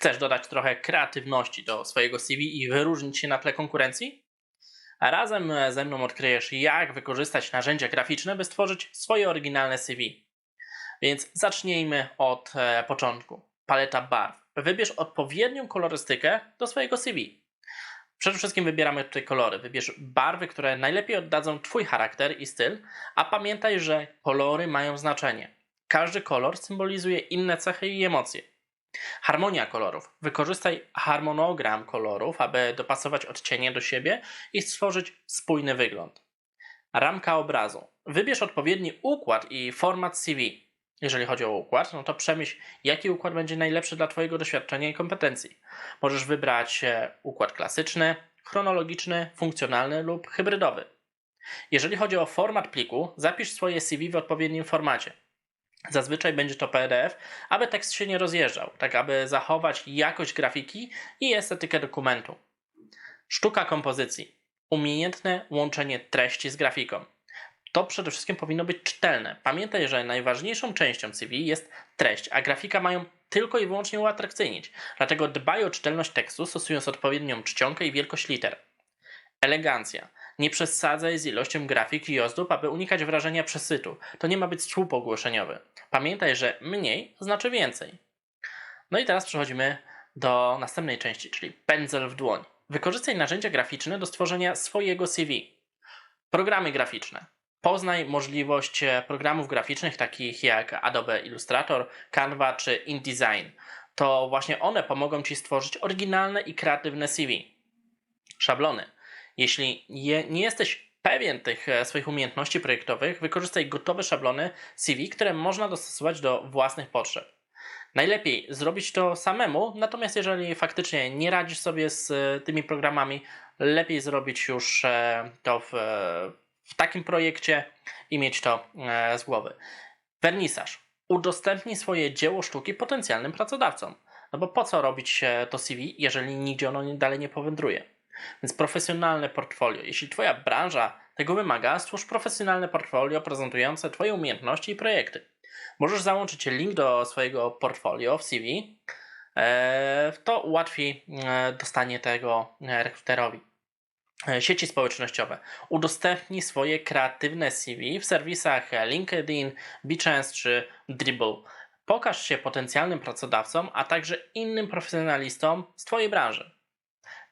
Chcesz dodać trochę kreatywności do swojego CV i wyróżnić się na tle konkurencji? A razem ze mną odkryjesz, jak wykorzystać narzędzia graficzne, by stworzyć swoje oryginalne CV. Więc zacznijmy od e, początku. Paleta barw. Wybierz odpowiednią kolorystykę do swojego CV. Przede wszystkim wybieramy tutaj kolory. Wybierz barwy, które najlepiej oddadzą Twój charakter i styl, a pamiętaj, że kolory mają znaczenie. Każdy kolor symbolizuje inne cechy i emocje. Harmonia kolorów. Wykorzystaj harmonogram kolorów, aby dopasować odcienie do siebie i stworzyć spójny wygląd. Ramka obrazu. Wybierz odpowiedni układ i format CV. Jeżeli chodzi o układ, no to przemyśl, jaki układ będzie najlepszy dla Twojego doświadczenia i kompetencji. Możesz wybrać e, układ klasyczny, chronologiczny, funkcjonalny lub hybrydowy. Jeżeli chodzi o format pliku, zapisz swoje CV w odpowiednim formacie. Zazwyczaj będzie to PDF, aby tekst się nie rozjeżdżał, tak aby zachować jakość grafiki i estetykę dokumentu. Sztuka kompozycji. Umiejętne łączenie treści z grafiką. To przede wszystkim powinno być czytelne. Pamiętaj, że najważniejszą częścią CV jest treść, a grafika mają tylko i wyłącznie uatrakcyjnić. Dlatego dbaj o czytelność tekstu, stosując odpowiednią czcionkę i wielkość liter. Elegancja. Nie przesadzaj z ilością grafiki i ozdób, aby unikać wrażenia przesytu. To nie ma być słup ogłoszeniowy. Pamiętaj, że mniej znaczy więcej. No i teraz przechodzimy do następnej części, czyli pędzel w dłoń. Wykorzystaj narzędzia graficzne do stworzenia swojego CV. Programy graficzne. Poznaj możliwość programów graficznych takich jak Adobe Illustrator, Canva czy InDesign. To właśnie one pomogą Ci stworzyć oryginalne i kreatywne CV. Szablony. Jeśli je, nie jesteś pewien tych e, swoich umiejętności projektowych, wykorzystaj gotowe szablony CV, które można dostosować do własnych potrzeb. Najlepiej zrobić to samemu, natomiast jeżeli faktycznie nie radzisz sobie z e, tymi programami, lepiej zrobić już e, to w, w takim projekcie i mieć to z głowy. Wernisaż. Udostępnij swoje dzieło sztuki potencjalnym pracodawcom. No bo po co robić to CV, jeżeli nigdzie ono dalej nie powędruje? Więc profesjonalne portfolio. Jeśli Twoja branża tego wymaga, stwórz profesjonalne portfolio prezentujące Twoje umiejętności i projekty. Możesz załączyć link do swojego portfolio w CV. E, to ułatwi e, dostanie tego e, rekruterowi. Sieci społecznościowe. Udostępnij swoje kreatywne CV w serwisach LinkedIn, Behance czy Dribble. Pokaż się potencjalnym pracodawcom, a także innym profesjonalistom z Twojej branży.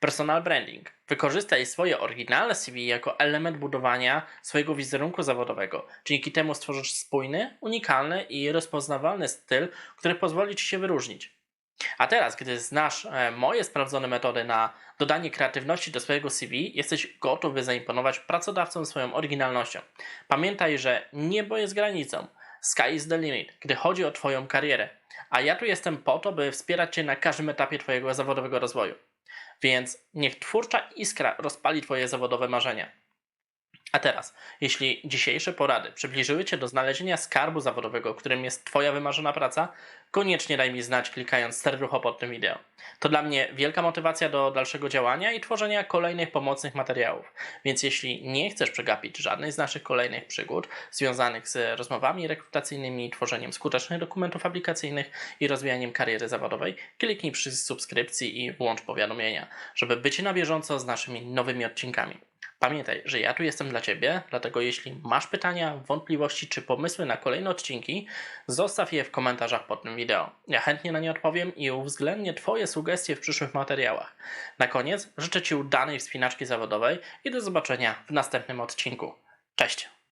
Personal branding. Wykorzystaj swoje oryginalne CV jako element budowania swojego wizerunku zawodowego. Dzięki temu stworzysz spójny, unikalny i rozpoznawalny styl, który pozwoli Ci się wyróżnić. A teraz, gdy znasz e, moje sprawdzone metody na dodanie kreatywności do swojego CV, jesteś gotów, by zaimponować pracodawcom swoją oryginalnością. Pamiętaj, że niebo jest granicą. Sky is the limit, gdy chodzi o Twoją karierę. A ja tu jestem po to, by wspierać Cię na każdym etapie Twojego zawodowego rozwoju. Więc niech twórcza iskra rozpali Twoje zawodowe marzenia. A teraz, jeśli dzisiejsze porady przybliżyły Cię do znalezienia skarbu zawodowego, którym jest Twoja wymarzona praca, koniecznie daj mi znać klikając serducho pod tym wideo. To dla mnie wielka motywacja do dalszego działania i tworzenia kolejnych pomocnych materiałów. Więc jeśli nie chcesz przegapić żadnej z naszych kolejnych przygód związanych z rozmowami rekrutacyjnymi, tworzeniem skutecznych dokumentów aplikacyjnych i rozwijaniem kariery zawodowej, kliknij przycisk subskrypcji i włącz powiadomienia, żeby być na bieżąco z naszymi nowymi odcinkami. Pamiętaj, że ja tu jestem dla Ciebie, dlatego jeśli masz pytania, wątpliwości czy pomysły na kolejne odcinki, zostaw je w komentarzach pod tym wideo. Ja chętnie na nie odpowiem i uwzględnię Twoje sugestie w przyszłych materiałach. Na koniec życzę Ci udanej wspinaczki zawodowej i do zobaczenia w następnym odcinku. Cześć!